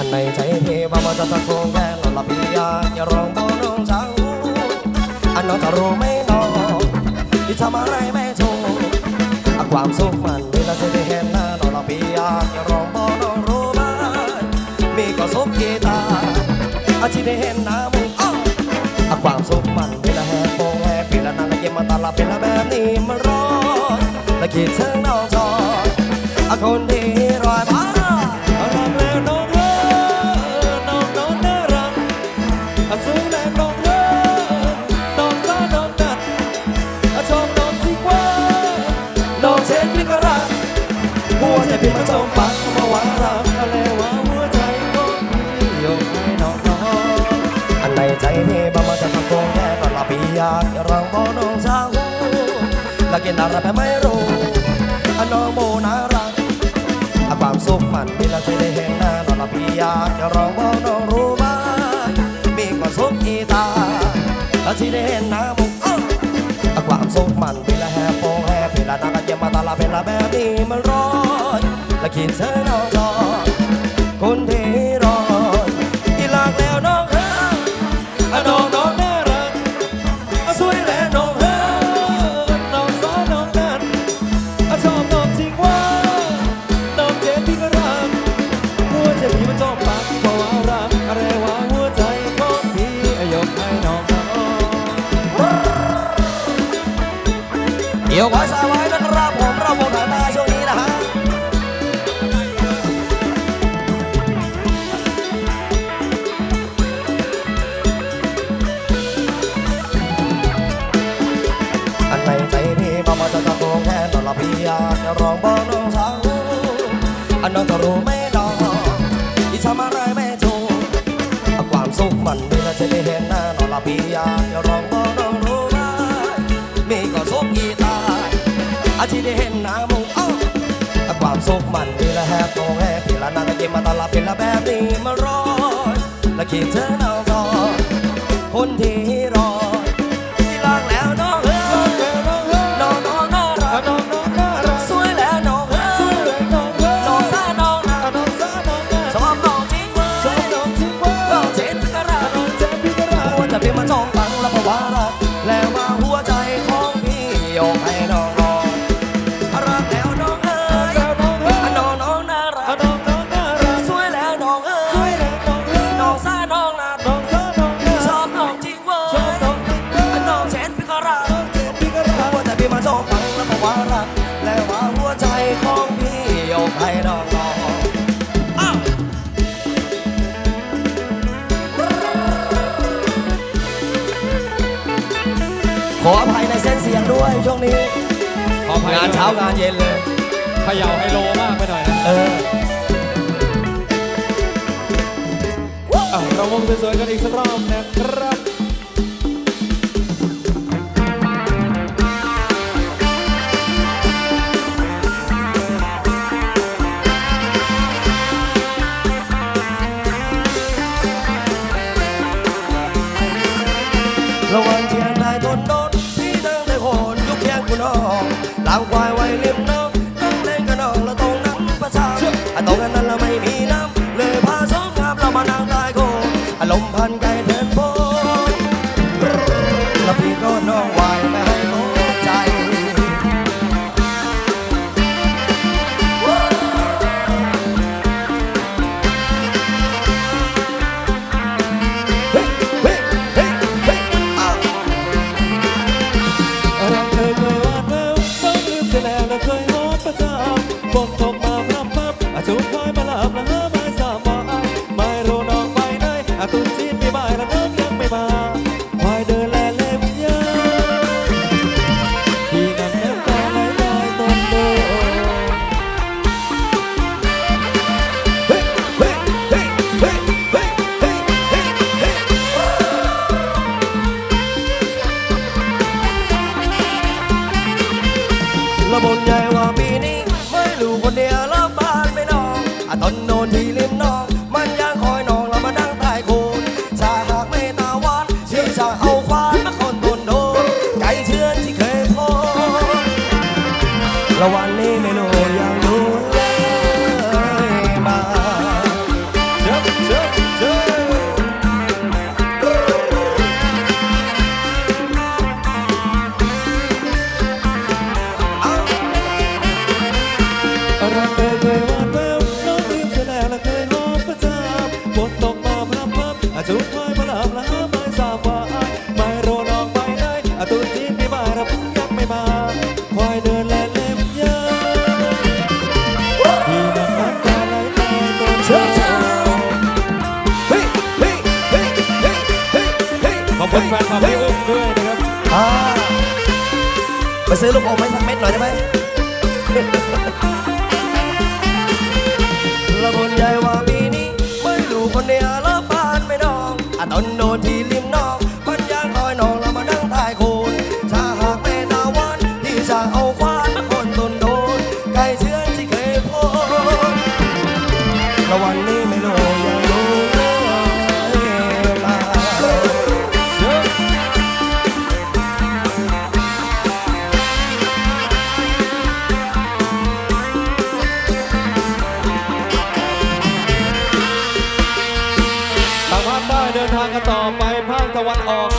อันในใจพี่ว่ามันจะตะโกนแค่หลับพี่อย่าร้องบน้องสาวอันน้องจะรู้ไหมน้องที่ทำอะไรไม่ถูกความสุขมันเวลาจะได้เห็นหน้านอนหลับพี่อย่าร้องบน้องรู้ไหมมีก็สุขกีตาอาที่ได้เห็นหน้ามึงความสุขมันเวลาแหกโปงแหกปีละนั่งเก็บมาตลาดเป็นละแบบนี้มันร้อนและคิดถึงน้องจอคนที่รอยมาากจะร้องบอน้องสาวแล้วกินอะไรไปไม่รู้อันน้องโมน่ารักอะความสุขมันมีล้วจได้เห็นหน้าตอนลับพี่อยากจะร้องบอกน้องรู้ไหมมีความสุขอีตาแล้วที่ได้เห็นหน้ามุกอาความสุขมันมีล้วแฮปโปงแฮปปี้ละนั่งกันเยี่ยมมาตลาดเป็นละแบบนี้มันร้อนและคิดเธอน้อง พี่อยากจะร้องบอกน้องสาวอันน้องจะรู้ไหมน้องที่ทำอะไรไม่ถูกความสุขมันเวลาจะได้เห็นหน้าตอนละพี่อยากจะร้องบอกน้องรู้ไหมมีก็สุขกีตาร์อาที่ได้เห็นหน้ามึงเอ้าความสุขมันเวลาแฮปโตแฮปปี้ละนั่งกินมาตลาดเป็นละแบบนี้มันร้อนและคิดถึงน้องจอคนที่านเช้างานเย็นเลยเขย่าไฮโลมากไปหน่อยนะเอออะเราวงสวยๆกันอีกสักรอบนะครับ ระหวังเทียนได้ต้นโดามควายไว้ริมน้ ซื้อลูกอมไห้สักเม็ดหน่อยได้ไหมละบนใจว่าปีนี้ไม่รู้คนเดียวแล้วผ่านไม่นองอาตอนโดนที่ริมนอกมัญญาคอยนองเรามาดังตายโคนชาหากแม่ตาวันที่จะเอาควานคนตนโดนไกลเชื่อที่เคยพบละวันนี้ไม่รู้ another one off.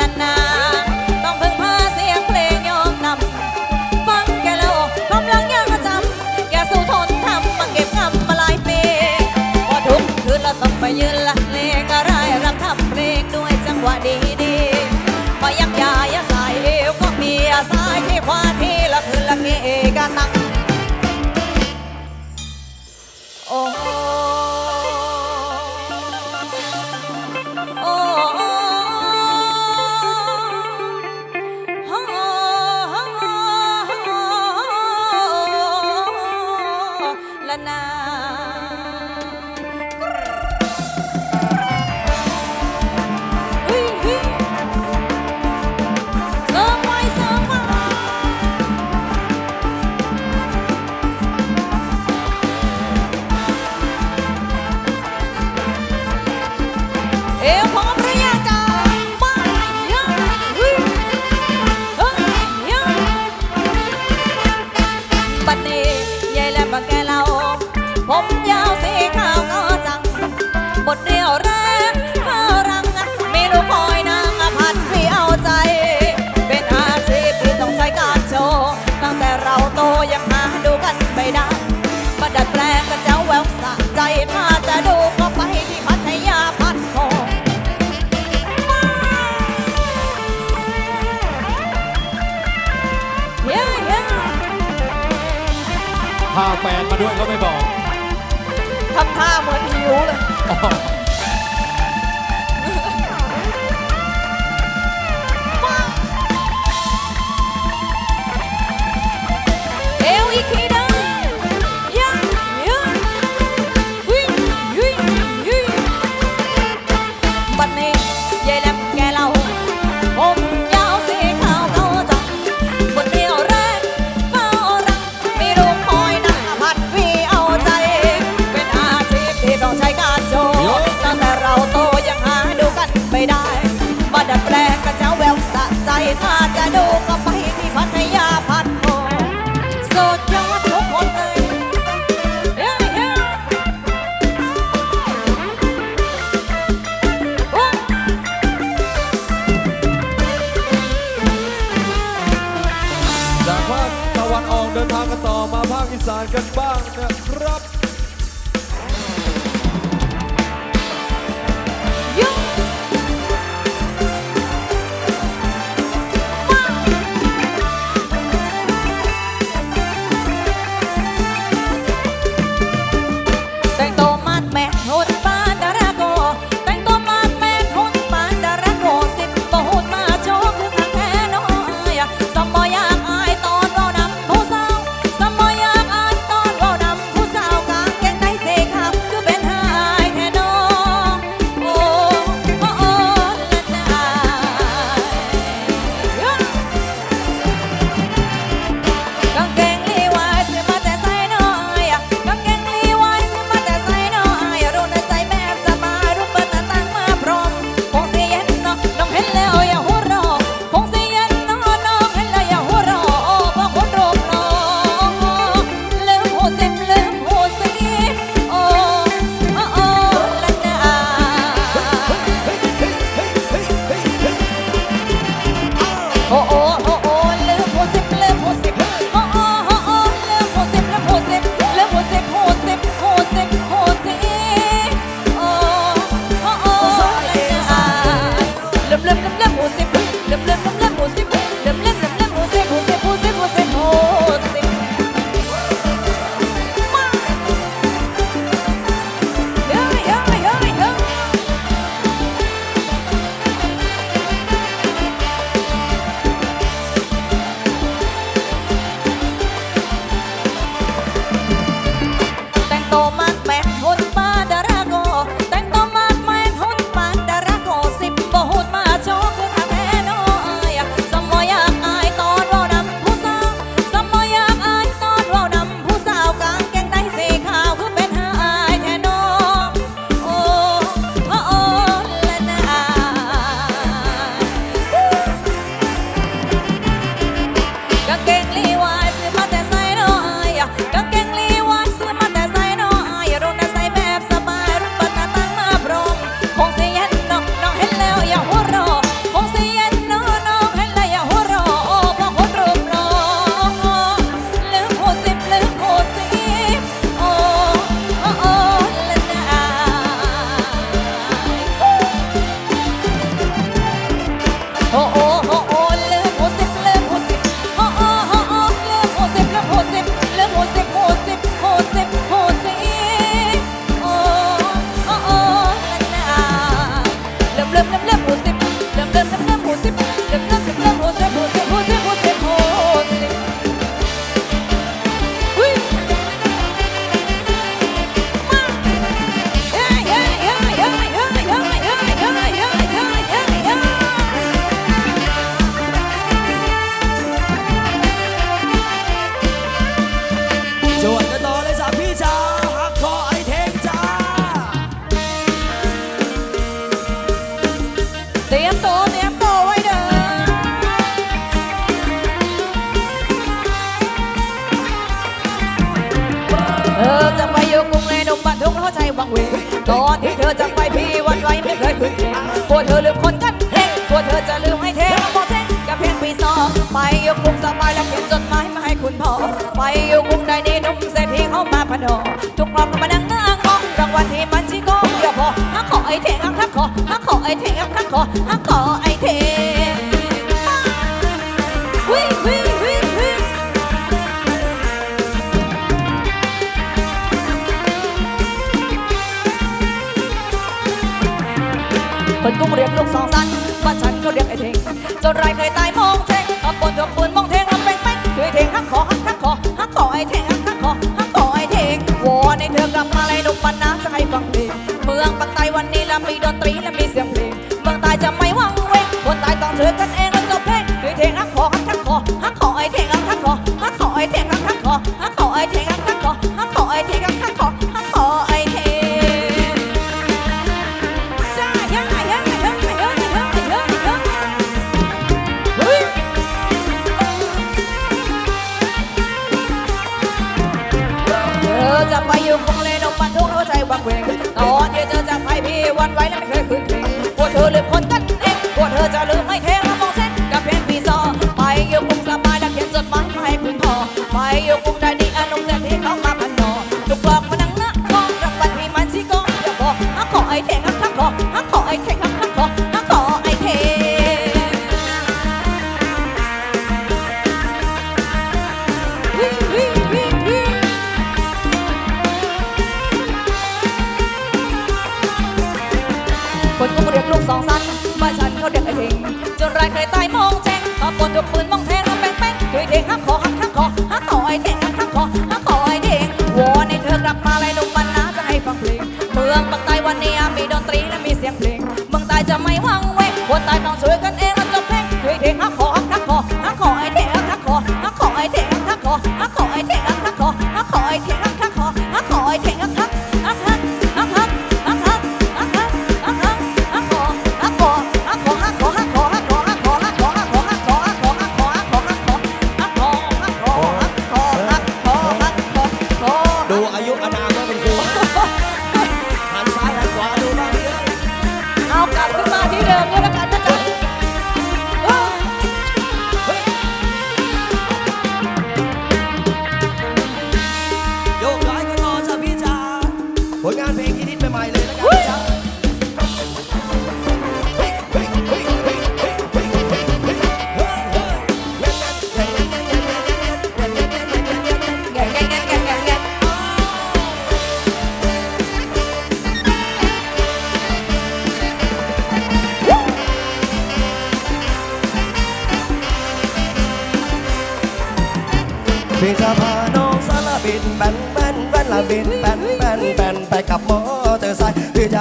นัต้องพึ่งพาเสียงเพลงยอมนำฟังแกแล้วกำลังยากประจำแกสู้ทนทำมาเก็บงำมาลายปีพอทุกคืนเราต้องไปยืนละเลงอะไรรับทำเพลงด้วยจังหวะดีดี รณา วังเวงตอนที่เธอจะไปพี่วันไว้ไม่เคยคืนลัวเธอลืมคนกันเองกลัวเธอจะลืมให้เทพอเซ็งกับเพียงปีสองไปยกมุงสบายและเขียนจดหมายมาให้คุณพ่อไปอยู่กรุงใดนี่นุ่มเศรษฐีเข้ามาพนอทุกรอบมานั่งงางองรางวัลที่มันชิโก้เดียวพอฮักขอไอเทฮักขอฮักขอไอเทฮักขอฮักขอไอเท คนกุ้งเรียกลูกสองสันบ้านฉันเขาเรียกไอ้เทงจนไรเคยตายมองเทงขับปนขับปนมองเทงขับเป็นเป่นด้วยเทงหักคอหักหักคอหักคอไอ้เทงหักหักคอหักคอไอ้เทงวอนให้เธอกลับมาเลยหนุ่มปันน้ำจะให้ฟังเพลงเมืองปังใต้วันนี้และมีดนตรีและมีเสียงเพลงเมืองตายจะไม่วังเวงคนตายต้องเจอญกันเองแล้วจบเพลงด้วยเทงหักคอหักหักคอหักคอไอ้เทงหักหักคอหักคอไอ้เทงหักหักคอหักคอไอ้เทงหักหักคอหักคอไอ้เทงหักหักคอ องสันบ้าฉันเขาเด็กไอ้เพ่งจนรายเคยตายมองแจ้งตอนปนถูกปืนมองแทงแล้วแป้งแป้งด้วยเด็กห้าคอห้ามข้างขอห้ามต่อไอ้เด็กห้ามข้างขอห้ามต่อไอ้เด็กวอนให้เธอกลับมาเลยหนุ่มมันนาจะให้ฟังเพลงเมืองปักใต้วันนี้มีดนตรีและมีเสียงเพลงเมืองใต้จะไม่ว่างเว้คนตายต้องช่วยกันเองและจบเพลงด้วยเด็กห้าคอห้ามข้างขอห้าคอไอ้เด็กห้ามข้างขอห้าคอไอ้เด็กห้ามข้างขอห้าคอไอ้เด็กห้ามข้างขอห้ามอไอ้เด็ก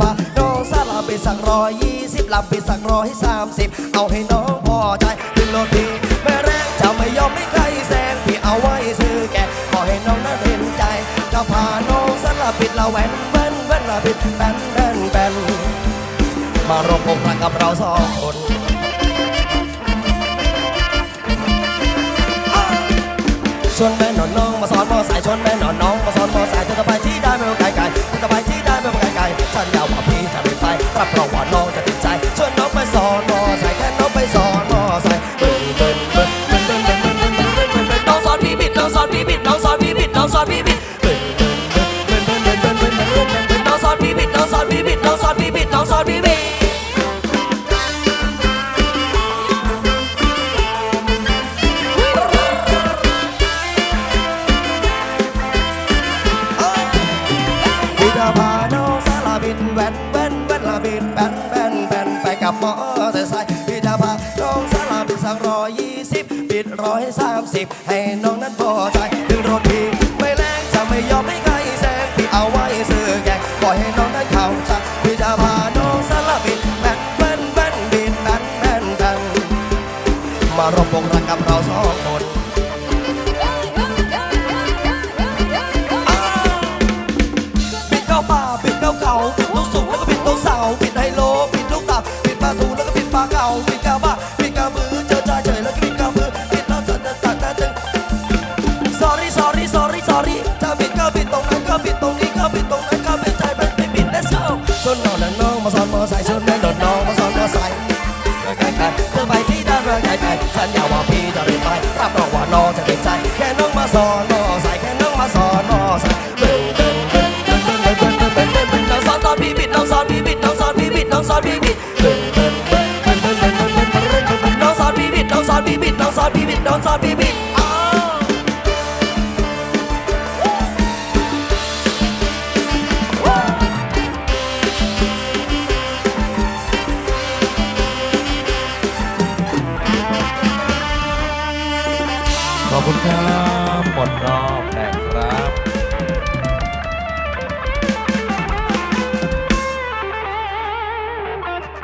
บาน้องซาลาไปสักร้อยยี่สิบลำไปสักร้อยสามสิบเอาให้น้องพอใจถึงรถพี่แม่แรงจะไม่ยอมให้ใครแซงพี่เอาไว้ซื้อแกขอให้น้องนั้นเห็นใจจะพาน้องซาลาปิดละแวนแว่นแว่นละปิดแบนแป้นแบนมารวมอกรักกับเราสองคนชวนแม่นอนน้องมาสอนมอสายชวนแม่นอนน้องมาสอนมอสายจนะไปที่ได้ไม่ต้ไกลไกลจะไป สัญญาว่าพี่จะไม่ไปรับรองว่าน้องจะติดใจ วงรักกับเราสองคน ไงฉันอยากว่าพี่จะเรียนไปรับรองว่าน้องจะเติดใจแค่น้องมาสอน